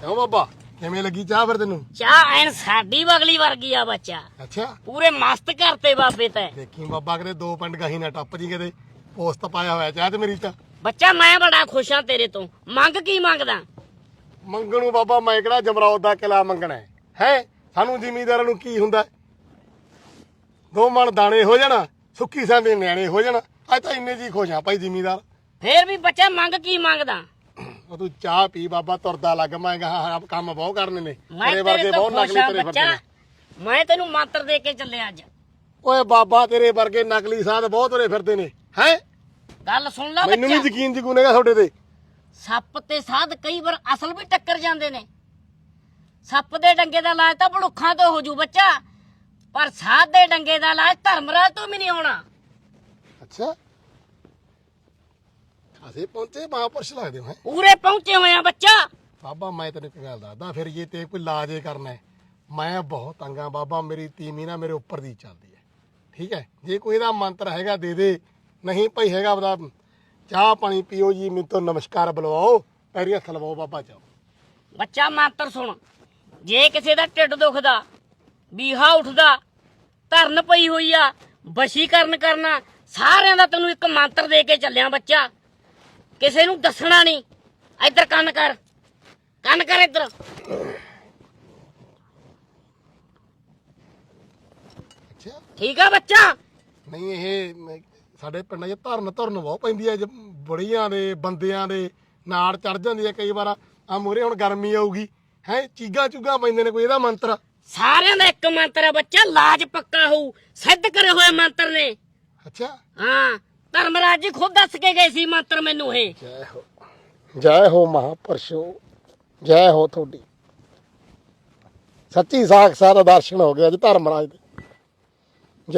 ਕਿਉਂ ਬਾਬਾ? ਕਿਵੇਂ ਲੱਗੀ ਚਾਹ ਫਿਰ ਤੈਨੂੰ? ਚਾਹ ਐਨ ਸਾਡੀ ਬਗਲੀ ਵਰਗੀ ਆ ਬੱਚਾ। ਅੱਛਾ। ਪੂਰੇ ਮਸਤ ਕਰਤੇ ਬਾਬੇ ਤੈ। ਦੇਖੀ ਬਾਬਾ ਕਦੇ ਦੋ ਪਿੰਡ ਗਾਹੀ ਨਾ ਟੱਪ ਜੀ ਕਦੇ ਪੋਸਟ ਪਾਇਆ ਹੋਇਆ ਚਾਹ ਤੇ ਮੇਰੀ ਤਾਂ। ਬੱਚਾ ਮੈਂ ਬੜਾ ਖੁਸ਼ ਹਾਂ ਤੇਰੇ ਤੋਂ। ਮੰਗ ਕੀ ਮੰਗਦਾ? ਮੰਗਣੂ ਬਾਬਾ ਮੈਂ ਕਿਹੜਾ ਜਮਰੌਦ ਦਾ ਕਿਲਾ ਮੰਗਣਾ ਹੈ? ਹੈ? ਸਾਨੂੰ ਜ਼ਿਮੀਂਦਾਰਾਂ ਨੂੰ ਕੀ ਹੁੰਦਾ? ਦੋ ਮਣ ਦਾਣੇ ਹੋ ਜਾਣਾ ਸੁੱਕੀ ਸਾਂਦੇ ਨਿਆਣੇ ਹੋ ਜਾਣਾ। ਅੱਜ ਤਾਂ ਇੰਨੇ ਜੀ ਖੁਸ਼ ਆ ਭਾਈ ਜ਼ਿਮੀਂਦਾਰ। ਫੇਰ ਵੀ ਬੱਚਾ ਮੰਗ ਕੀ ਮੰਗਦਾ? ਉਹ ਤੂੰ ਚਾਹ ਪੀ ਬਾਬਾ ਤੁਰਦਾ ਲੱਗ ਮੈਂ ਕਹਾ ਕੰਮ ਬਹੁਤ ਕਰਨੇ ਨੇ। ਮੈਂ ਤੇਰੇ ਤੋਂ ਬਹੁਤ ਨਕਲੀ ਤੁਰੇ ਬੱਚਾ। ਮੈਂ ਤੈਨੂੰ ਮੰਤਰ ਦੇ ਕੇ ਚੱਲਿਆ ਅੱਜ। ਓਏ ਬਾਬਾ ਤੇਰੇ ਵਰਗੇ ਨਕਲੀ ਸਾਧ ਬਹੁਤ ਤੁਰੇ ਫਿਰਦੇ ਨੇ ਹੈ? ਗੱਲ ਸੁਣ ਲੈ ਮੈਨੂੰ ਵੀ ਯਕੀਨ ਜਗੂਨੇਗਾ ਤੁਹਾਡੇ ਤੇ। ਸੱਪ ਤੇ ਸਾਧ ਕਈ ਵਾਰ ਅਸਲ ਵੀ ਟੱਕਰ ਜਾਂਦੇ ਨੇ। ਸੱਪ ਦੇ ਡੰਗੇ ਦਾ ਇਲਾਜ ਤਾਂ ਭਲੁੱਖਾਂ ਤੋਂ ਹੋ ਜੂ ਬੱਚਾ। ਪਰ ਸਾਧ ਦੇ ਡੰਗੇ ਦਾ ਇਲਾਜ ਧਰਮਰਾਜ ਤੋਂ ਵੀ ਨਹੀਂ ਹੋਣਾ ਅੱਛਾ। ਅਸੀਂ ਪਹੁੰਚੇ ਮਹਾਪੁਰਸ਼ ਲੱਗਦੇ ਹੋ? ਪੂਰੇ ਪਹੁੰਚੇ ਹੋਏ ਆ ਬੱਚਾ। ਬਾਬਾ ਮੈਂ ਤੈਨੂੰ ਇੱਕ ਗੱਲ ਦੱਸਦਾ ਫਿਰ ਜੇ ਤੇ ਕੋਈ ਇਲਾਜ ਹੀ ਕਰਨਾ ਹੈ ਮੈਂ ਬਹੁਤ ਤੰਗਾ ਬਾਬਾ ਮੇਰੀ ਤੀਮੀ ਨਾ ਮੇਰੇ ਉੱਪਰ ਦੀ ਚੱਲਦੀ ਹੈ। ਠੀਕ ਹੈ? ਜੇ ਕੋਈ ਦਾ ਮੰਤਰ ਹੈਗਾ ਦੇ ਦੇ। ਨਹੀਂ ਭਾਈ ਹੈਗਾ ਬਦਾ ਚਾਹ ਪਾਣੀ ਪੀਓ ਜੀ ਮੈਨੂੰ ਤੋਂ ਨਮਸਕਾਰ ਬੁਲਵਾਓ ਪੈਰੀ ਹੱਥ ਲਵਾਓ ਬਾਬਾ ਚਾਓ ਬੱਚਾ ਮੰਤਰ ਸੁਣ। ਜੇ ਕਿਸੇ ਦਾ ਢਿੱਡ ਦੁਖਦਾ ਬੀਹਾ ਉੱਠਦਾ ਧਰਨ ਪਈ ਹੋਈ ਆ ਵਸ਼ੀਕਰਨ ਕਰਨਾ ਸਾਰਿਆਂ ਦਾ ਤੈਨੂੰ ਇੱਕ ਮੰਤਰ ਦੇ ਕੇ ਚੱਲਿਆ ਬੱਚਾ। ਕਿਸੇ ਨੂੰ ਦੱਸਣਾ ਨਹੀਂ। ਇੱਧਰ ਕੰਨ ਕਰ। ਕੰਨ ਕਰ ਇੱਧਰ। ਅੱਛਾ। ਠੀਕ ਆ ਬੱਚਾ? ਨਹੀਂ ਇਹ ਮੈਂ- ਸਾਡੇ ਪਿੰਡਾਂ 'ਚ ਧਰਨ ਧਰਨ ਬਹੁਤ ਪੈਂਦੀ ਹੈ ਜ- ਬੁੜੀਆਂ ਦੇ ਬੰਦਿਆਂ ਦੇ ਨਾੜ ਚੜ ਜਾਂਦੀ ਹੈ ਕਈ ਵਾਰ। ਆ ਮੂਰੇ ਹੁਣ ਗਰਮੀ ਆਊਗੀ। ਹੈ ਚੀਗਾ ਚੁਗਾ ਪੈਂਦੇ ਨੇ ਕੋਈ ਇਹਦਾ ਮੰਤਰ? ਸਾਰਿਆਂ ਦਾ ਇੱਕ ਮੰਤਰ ਆ ਬੱਚਾ ਲਾਜ ਪੱਕਾ ਹੋਊ। ਸਿੱਧ ਕਰੇ ਹੋਏ ਮੰਤਰ ਨੇ। ਅੱਛਾ। ਹਾਂ। ਧਰਮਰਾਜ ਜੀ ਖੁਦ ਦੱਸ ਕੇ ਗਏ ਸੀ ਮੰਤਰ ਮੈਨੂੰ ਇਹ। ਜੈ ਹੋ ਜੈ ਹੋ ਮਹਾਪੁਰਸ਼ੋ, ਜੈ ਹੋ ਤੁਹਾਡੀ। ਸੱਚੀ ਸਾਖ ਸਾਰਾ ਦਰਸ਼ਨ ਹੋ ਗਿਆ ਅੱਜ ਧਰਮਰਾਜ ਦੇ।